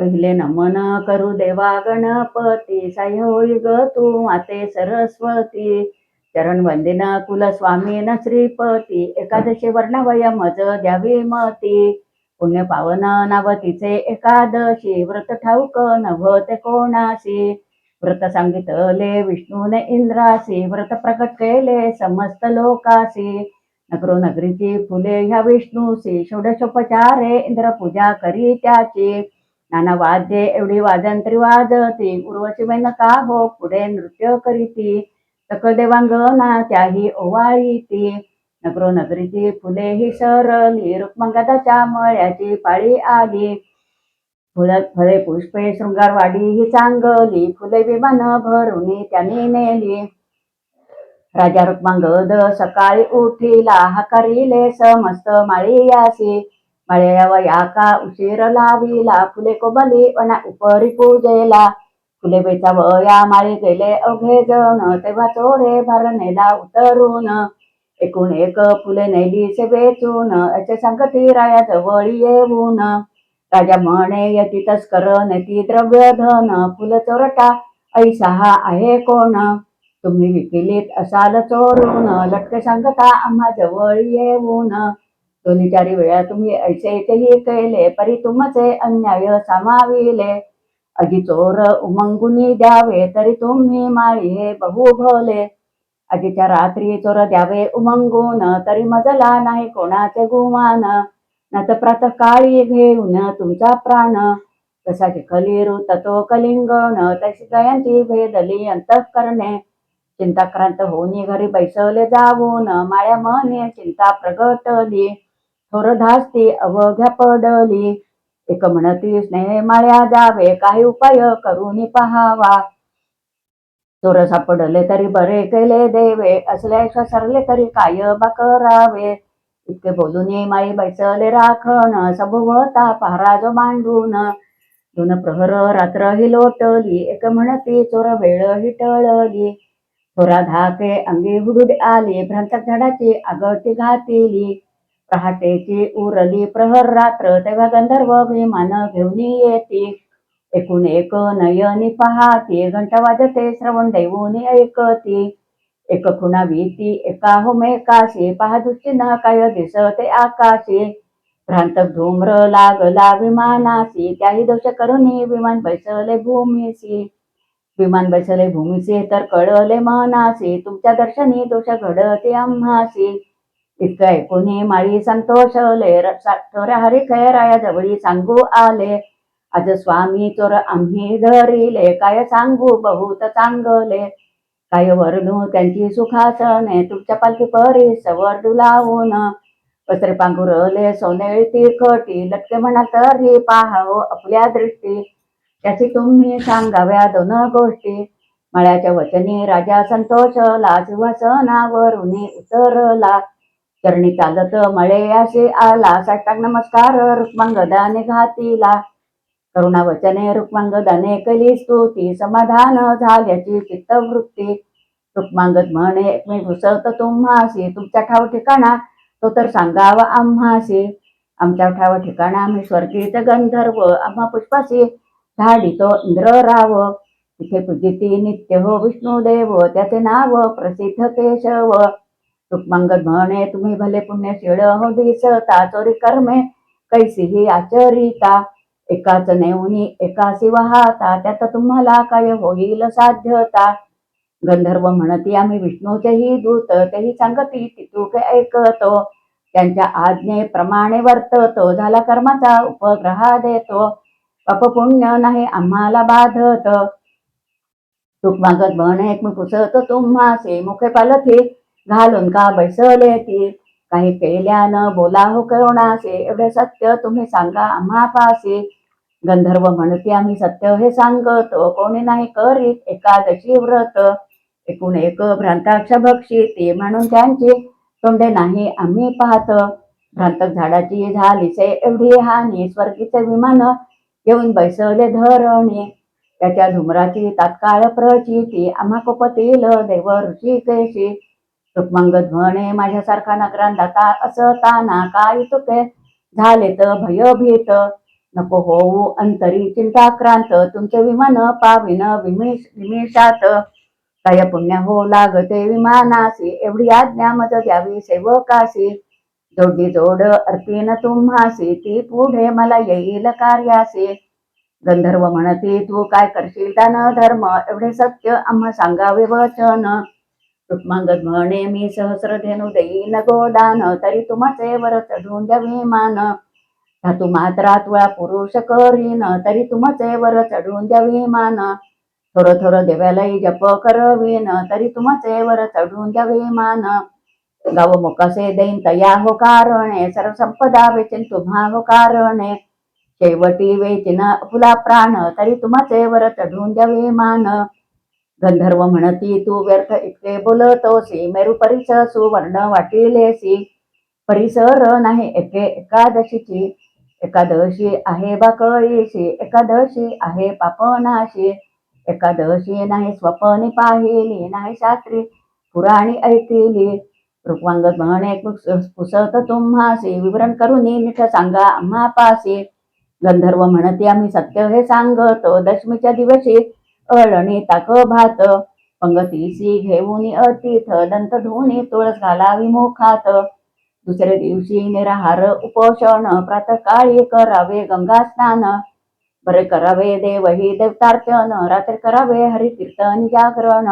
पहिले नमन करू देवा गणपती साय होई ग तू माते सरस्वती. चरण वंदिन कुल स्वामी न श्रीपती. एकादशी वर्णवय मज द्यावी मती. पुण्य पावन नाव तिचे एकादशी. व्रत ठाऊक नभते कोणाशी. व्रत सांगितले विष्णूने इंद्रासी व्रत प्रकट केले समस्त लोकासी नगरो नगरीची फुले ह्या विष्णूसी षोडशोपचारे इंद्र पूजा करी त्याची. नाना वाद्ये एवढी वाजंत्री वाजती. उर्वशी का हो पुढे नृत्य करीती? सकल देवांगना त्याही ओवाळीती. नगरो नगरीची फुले ही सरली. रुक्मंगदाच्या मळ्याची पाळी आली. फुल फळे पुष्पे शृंगारवाडी ही चांगली. फुले विमान भरून त्यांनी नेली. राजा रुक्मांगद सकाळी उठिला. हकारिले समस्त माळी यासी. माळ्याव याका उशीर लाविला फुले कोबली वना उपरी पूजेला फुले वेचावया माळी गेले अवघे जण तेव्हा चोरे भरणेला उतरून एकूण एक फुले नेली से वेचून असे संगती राया जवळ येऊन राजा म्हणे यती तस्कर नेती द्रव्य धन फुल चोरटा ऐसा हा आहे कोण तुम्ही विकिलीत असाल चोरून लटके सांगता आम्हा जवळ येऊन दोन्ही चारी वेळा तुम्ही ऐसे एकही केले परी तुमचे अन्याय सामाविले. अजी चोर उमंगुनी द्यावे तरी तुम्ही माळी हे बहु भोले. आजीच्या रात्री चोर द्यावे उमंगून तरी मजला नाही कोणाचे गुमान. न तर प्रातकाळी घेऊन तुमचा प्राण. तसा चिखली ऋत तो कलिंगण तशी जयंती भेदली अंतःकरणे. चिंताक्रांत होनी घरी बैसवले जाऊन माळ्या मने चिंता प्रगटली. थोर धास्ती अवघ्या पडली एक म्हणती स्नेह माळ्या जावे काही उपाय करून पहावा. चोर सापडले तरी बरे केले देवे असल्या सरले तरी काय बा करावे. इतके बोलून माई बैसले राखण सभोवता पहाराज मांडून. दोन प्रहर रात्र ही लोटली एक म्हणती चोर वेळ ही टळली. थोरा धाके अंगी हुडूड आली भ्रांतक झाडाची आगटी घातिली. पहाटेची उरली प्रहर रात्र तेव्हा गंधर्व विमान घेऊन येती. एकूण एक नयनी पहाती घंटा वाजते श्रवण देऊन ऐकती. एक खुणा भीती एका होमेकाशी पहा दृष्टीनं काय दिसते आकाशी. भ्रांतक धूम्र लागला विमानासी त्याही दोष करून विमान बैसले भूमीसी विमान बसले भूमीचे तर कळले मनासी तुमच्या दर्शनी दोष घडते आम्हासी इतकं ऐकून माळी संतोषले थोड्या हरी खैराया जवळी सांगू आले. आज स्वामी चोर आम्ही धरिले काय सांगू बहुत चांगले. काय वर्णू त्यांची सुखासने तुमच्या पालखी परी सवर डुलावून पसरे पांघुरले सोनेळी तिखटी लटके म्हणा तरी पाहाव आपल्या दृष्टी. त्याची तुम्ही सांगाव्या दोन गोष्टी. मळ्याच्या वचनी राजा संतोषला सिंहासनावरून उतरला. करणी चालत मळे असे आला. साष्टांग नमस्कार रुक्मांगदाने घातीला. करुणा वचने रुक्मांगदाने कली स्तुती. समाधान झाल्याची चित्तवृत्ती. रुक्मांगद म्हणे मी घुसवत तुम्हासी तुमच्या ठाव ठिकाणा तो तर सांगावा आम्हासी आमच्या ठाव ठिकाणा मी स्वर्गीत गंधर्व. आम्हा पुष्पासी झाडी तो इंद्र राव. तिथे पूजिती नित्य हो विष्णुदेव. त्याचे नाव प्रसिद्ध केशव. रुक्मांगद म्हणे तुम्ही भले पुण्य शिळ हो दिसता चोरी कर्मे कैसीही आचरिता. एकाच नेऊनी एकासी वाहता त्यात तुम्हाला काय होईल साध्यता? गंधर्व म्हणती आम्ही विष्णूचेही दूत तेही सांगती तितूक ऐकतो. त्यांच्या आज्ञेप्रमाणे वर्ततो झाला कर्माचा उपग्रह देतो. पाप पुण्य नाही आम्हाला बाधत. रुक्मागत म्हणे मी पुसत तुम्हासे मुखे पालथी घालून का बैसवले ती? काही केल्यानं बोला हो कोणासे एवढे सत्य तुम्ही सांगा आम्हा पासे गंधर्व म्हणते आम्ही सत्य हे सांगतो. कोणी नाही करीत एकादशी व्रत. एकूण एक भ्रांताक्ष भक्षी ते म्हणून त्यांची तोंडे नाही आम्ही पाहत. भ्रांतक झाडाची झालीसे एवढी हानी. स्वर्गीचे विमान येऊन बैसवले धरणी. त्याच्या धुमराची तात्काळ प्रचिती. आम्हा कोपतील देव ऋषी केशी म्हणे माझ्यासारखा नगरांत दाता असताना काय तुके झाले तर भयभीत नको होऊ अंतरी चिंताक्रांत तुमचे विमान पाविन विमिष विमिषात काय पुण्य हो लागते विमानासी एवढी आज्ञा मज द्यावी सेवकासी. जोडी जोड अर्पीन तुम्हासी ती पुढे मला येईल कार्यासी. गंधर्व म्हणती तू काय करशील त्यानं धर्म? एवढे सत्य आम्हा सांगावे वचन. मागत म्हणे मी सहस्र धेनु देईन गोदान तरी तुमचे वर चढून द्यावी मान धातू मात्रा तुळा पुरुष करीन तरी तुमचे वर चढून द्यावी मान थोर थोर देवालाही जप करवीन तरी तुमचे वर चढून द्यावी मान गाव मोकासे देईन तया हो कारणे सर्व संपदा वेचीन तुम्हा हो कारणे। शेवटी वेचिन फुला प्राण तरी तुमचे वर चढून द्यावी मान गंधर्व म्हणती तू व्यर्थ इतके बोलतोसी मेरू परिस सुवर्ण वाटिलेसी. परिसर नाही एके एकादशीची. एकादशी आहे बाकळीशी एकादशी आहे पापनाशी. एकादशी नाही स्वप्न पाहिली नाही शास्त्री पुराणी ऐकली. रुक्मांगद म्हणे पुसत तुम्हासी विवरण करून नीट सांगा आम्हा पासी गंधर्व म्हणते आम्ही सत्य हे सांगतो दशमीच्या दिवशी अळणे ताक भात पंगतीशी घेऊन अतिथ दंत धुनी तुळस घालावी मुखात. दुसऱ्या दिवशी निराहार उपोषण प्रातकाळी करावे गंगा स्नान. बरे करावे देवही देवतार्चन रात्री करावे हरिकीर्तन जागरण.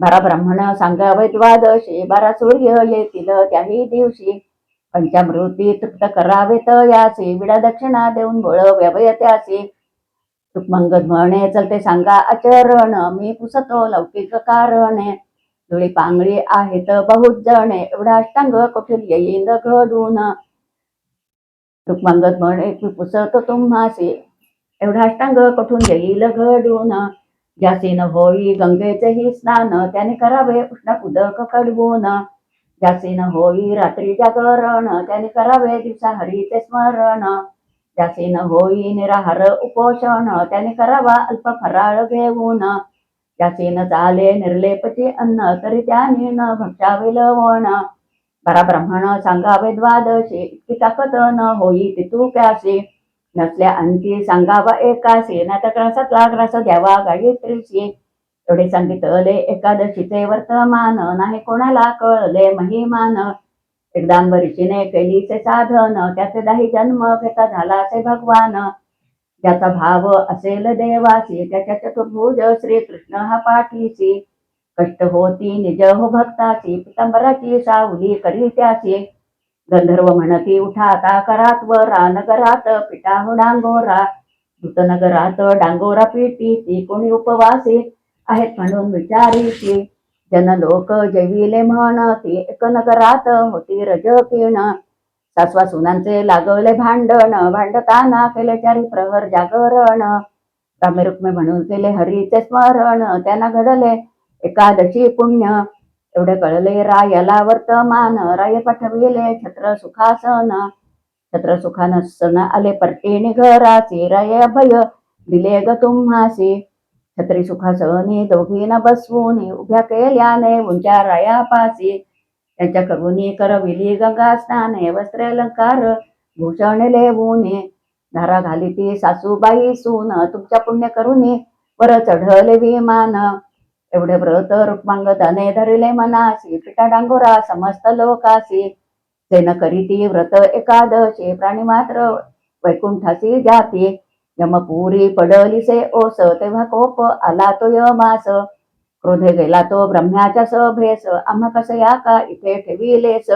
बारा ब्राह्मण सांगावे द्वादशी बारा सूर्य येतील त्याही दिवशी. पंचामृती तृप्त करावे तयासी विडा दक्षिणा देऊन बोळव्यावय त्यासी मंगत म्हणे चलते सांगा आचरण मी पुसतो लौकिक कारण. धुळी पांगळी आहेत बहुत जणे एवढा अष्टांग कुठे येईन घडून? रुक्मांगद म्हणे मी पुसतो तुम्हासी एवढा अष्टांग कुठून येईल घडून? जासीन होई गंगेचेही स्नान त्याने करावे उष्ण उदक कडवून. जासीन होई रात्री जागरण त्याने करावे दिवसा हरीचे स्मरण. ज्यासीन होई निराहार उपोषण त्याने करावा अल्प फराळ घेऊन ज्यासीन चाले निर्लेपचे अन्न तरी त्याने न भक्षावे लवण बरा ब्राह्मण सांगावे द्वादशी इतकी ताकद न होई तितू प्यासे नसल्या अंती सांगावा एकाशी तर ग्रासातला ग्रास द्यावा गायत्रीशी एवढे सांगितले एकादशीचे वर्तमान नाही कोणाला कळले महिमान एकदांबरीशीने केलीचे साधन त्याचे दाही जन्म घेता झालासे भगवान. ज्याचा भाव असेल देवासी त्याच्या चतुर्भुज श्रीकृष्ण हा पाठीसी कष्ट होती निज हो भक्ताची पितांबराची सावली करी त्याची. गंधर्व म्हणती उठा आता करात वरा नगरात पिटा हो डांगोरा. दूत नगरात डांगोरा पिटी ती कोणी उपवासी आहेत म्हणून विचारीची जन लोक जेविले म्हणती एक नगरात होती रज पिण सासवा सुनांचे लागवले भांडण भांडताना केले चारी प्रहर जागरण. रामे रुक्मे म्हणून केले हरीचे स्मरण त्यांना घडले एकादशी पुण्य. एवढे कळले रायाला वर्तमान राय पाठविले छत्र सुखासन. छत्र सुखानसन आले परटीने घरासी राय अभय दिले ग तुम्हासी. छत्री सुखासनी दोघींना बसवून उभ्या केल्याने उंच्या रायापासी. त्यांच्या करुणी करविली गंगा स्नाने वस्त्र अलंकार भूषण लेवूने. धारा घाली ती सासूबाई सून तुमच्या पुण्य करुणी वर चढले विमान. एवढे व्रत रुक्मांगदाने धरिले मनासी पिटा डांगोरा समस्त लोकासी. सेन करीती व्रत एकादशी प्राणी मात्र वैकुंठासी जाती. यमपुरी पडलीसे ओस तेव्हा कोप आला तो यमास. क्रोधे गेला तो ब्रह्म्याच्या सभेस. आम्हा कसं या का इथे ठेविलेस?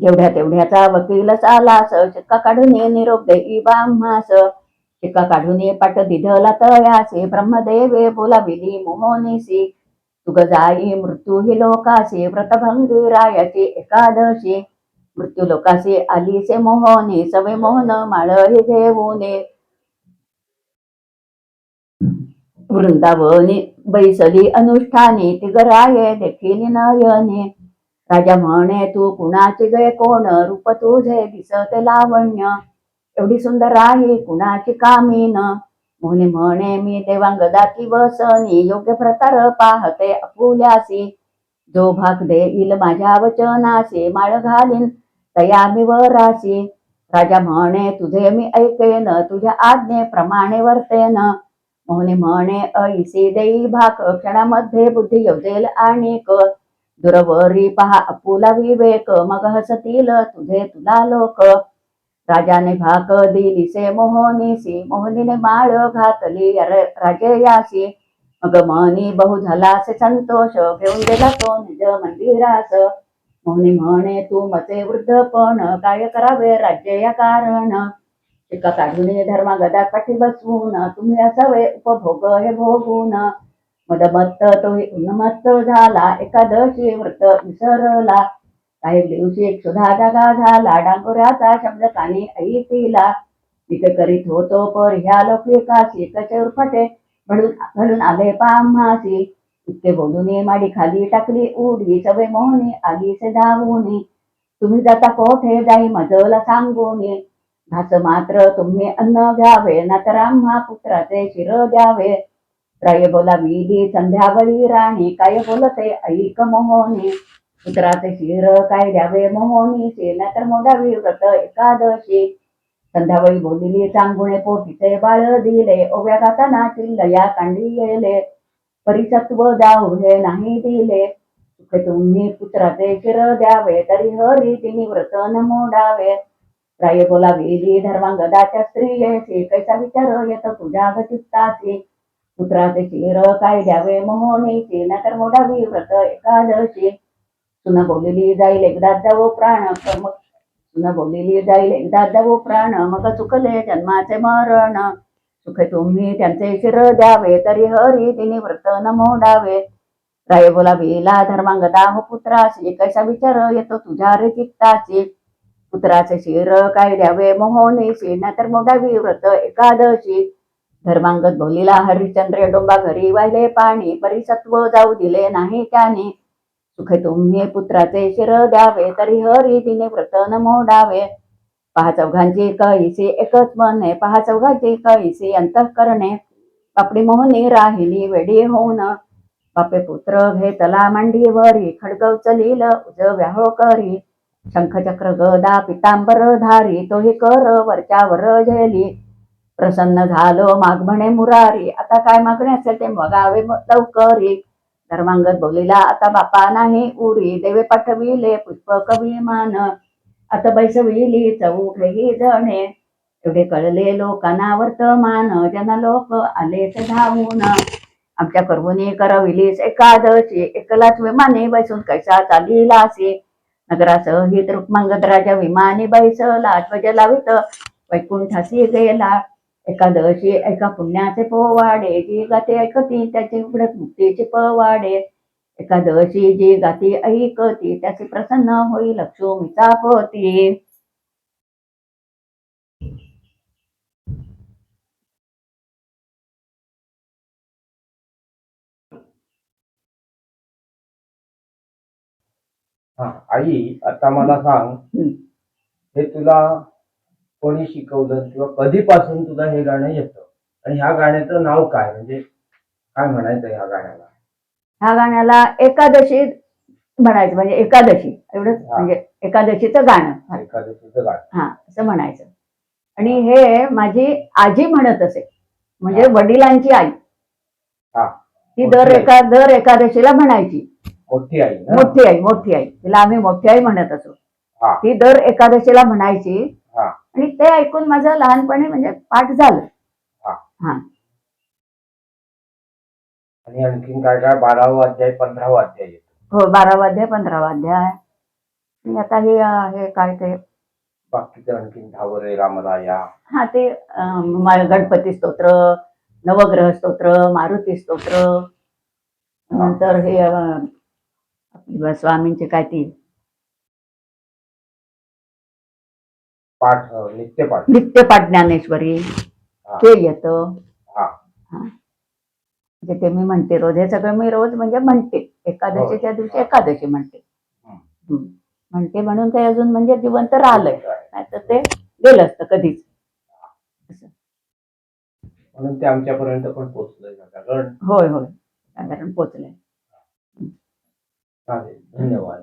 एवढ्या तेवढ्याचा वकील आलास शिक्का काढून ये निरोप देई ब्राह्मास. शिक्का काढून ये पाठ दिधला तयासे. ब्रह्मदेवे बोलाविली मोहनीसी. तुग जाई मृत्यू हि लोकासी. व्रतभंगी रायाची एकादशी. मृत्यू लोकासे आलीसे मोहने सवे मोहन माळ हे घेऊने वृंदावने बैसली अनुष्ठानी तिगराये देखील नयने. राजा म्हणे तू कुणाची गे कोण? रूप तुझे दिसत लावण्य. एवढी सुंदर आहे कुणाची कामीन? मोहने म्हणे मी देवांगदाती वसनी योग्य प्रकार पाहते अपुल्यासी जो भाग देईल माझ्या वचनासी माळ घालीन. तया मी वरासी राजा म्हणे तुझे मी ऐकेन तुझ्या आज्ञेप्रमाणे वर्तेन. मोहनी म्हणे ऐसी देई भाक क्षणामध्ये बुद्धी योजेल क दुरवरी पहा अपुला विवेक मग हसतील तुझे तुला लोक. राजाने भाक दिलीसे मोहनीसी मोहनीने माळ घातली अरे राजे यासी मग मनी बहु झाला से संतोष घेऊन गेला तो निज मंदिरास. म्हणे म्हणे तू मते वृद्धपण काय करावे राज्य या कारण? एका काढून धर्मा गदा पाठी बसवून तुम्ही असावे उपभोग हे भोगून. मदमत्त तो उन्मत्त झाला एकादशी व्रत विसरला. काही दिवशी एक सुधा जागा झाला डांगोऱ्याचा शब्द कानी ऐकिला. तिथे करीत होतो पर ह्या लोक एकाशी कसे उरफटे? म्हणून म्हणून आले पामासी इतके बोलून ये माडी खाली टाकली उडी सवय मोहनी आगीचे धावून तुम्ही जाता कोठे जाई मजला सांगून घास मात्र तुम्ही अन्न घ्यावे नातर आम्हा पुत्राचे शिर द्यावे. राय बोला विधी संध्यावळी राणी काय बोलते ऐक मोहनी. पुत्राचे शिर काय द्यावे मोहनी से नातर मोडावी व्रत एकादशी. संध्यावळी बोलिली चांगुणे पोटीचे बाळ दिले ओव्या गाताना चिल्लया कांडी येले. परिसत्व जाऊ हे नाही दिले. सुखे तुम्ही पुत्राचे शिर द्यावे तरी हरी तिने व्रत न मोडावे राय बोला वेली धर्मांगदाच्या स्त्रियेचे कैसा विचार येत तुझ्या चित्ताची पुत्राचे शिर काय द्यावे मोहनीचे नकर मोडावी व्रत एकादशी. सुन बोललेली जाईल एकदा जावो प्राण मग सुन बोललेली जाईल एकदा जावो प्राण मग चुकले जन्माचे मरण. सुखे तुम्ही त्यांचे शिर द्यावे तरी हरी तिने व्रत न मोडावे राय बोला वेला धर्मांगदा हो पुत्राशी कशा विचार येतो तुझ्या रे चित्ताची पुत्राचे शिर काय द्यावे मोहनेशी नाहीतर मोडावी व्रत एकादशी. धर्मांगत बोलिला हरिश्चंद्र डोंबा घरी वाहिले पाणी परिसत्व जाऊ दिले नाही त्याने. सुखे तुम्ही पुत्राचे शिर द्यावे तरी हरी तिने व्रत न मोडावे पहा चौघांची कळीसी एकच मने पहा चौघांची कळीसी अंतःकरणे. पापडी मोहनी राहिली वेडी होऊन. बापे पुत्र घेतला मांडीवरी खडग उचलील उज व्याहो करी. शंखचक्र गदा पितांबर धारी तोही कर वरच्यावर झेली. प्रसन्न झालो माग म्हणे मुरारी. आता काय मागणे असेल ते मगावे लवकरी. धर्मांगत बोलिला आता बापा नाही उरी. देवे पाठविले पुष्पक विमान आता बैसविली चौघही जणे. एवढे कळले लोकांना वर्तमान जन लोक आले ते धावून. आमच्या करवुनी करविलीस एकादशी एकलाच विमाने बैसून कैसा चालिलासी नगरासहित रुक्मांगद राजा विमानी बैसला ध्वज लावित वैकुंठासी गेला. एकादशी एका पुण्याचे पोवाडे जी गाते ऐकती त्याची उघडत मुक्तीचे पवाडे. एकादशी जी गाती ऐकती त्याची प्रसन्न होई लक्ष्मीचा पोती हा आई आता मला सांग हम्म. हे तुला कोणी शिकवलं किंवा कधीपासून तुला हे गाणं येतं? आणि ह्या गाण्याचं नाव काय? म्हणजे काय म्हणायचं ह्या गाण्याला? ह्या गाण्याला एकादशी म्हणायचं म्हणजे एकादशी. एवढंच हा. म्हणजे एकादशीचं गाणं. एकादशीचं गाणं. हा असं म्हणायचं. आणि हे माझी आजी म्हणत असे. म्हणजे हा. वडिलांची आई. हा. ती दर मोठी. एका दर एकादशीला म्हणायची. मोठी आई ना? मोठी आई मोठी आई. तिला आम्ही मोठी आई म्हणत असो. हा. ती दर एकादशीला म्हणायची. हा. आणि ते ऐकून माझं लहानपणी म्हणजे पाठ झालं. हा. हा. आणि आणखीन काय काय बारावा अध्याय पंधरावा अध्याय येतो. हो बारावा अध्याय पंधरावा अध्याय. आणि आता हे अं, हे काय ते? बाकीचं आणखीन धावरे रामराया. हा ते अं, मा- गणपती स्तोत्र नवग्रह स्तोत्र मारुती स्तोत्र. नंतर हे अं, आपली स्वामींची काय ती? पाठ नित्यपाठ नित्यपाठ ज्ञानेश्वरी. ते येतं. हा. हा. म्हणजे ते मी म्हणते रोज हे सगळं मी रोज म्हणजे म्हणते. एकादशीच्या दिवशी एकादशी म्हणते. म्हणते म्हणून ते अजून म्हणजे जिवंत राहिलंय. काय. नाहीतर ते गेलं असतं कधीच. म्हणून ते आमच्यापर्यंत पण पोहोचलंय कारण होय होय. साधारण पोचलंय चालेल. धन्यवाद.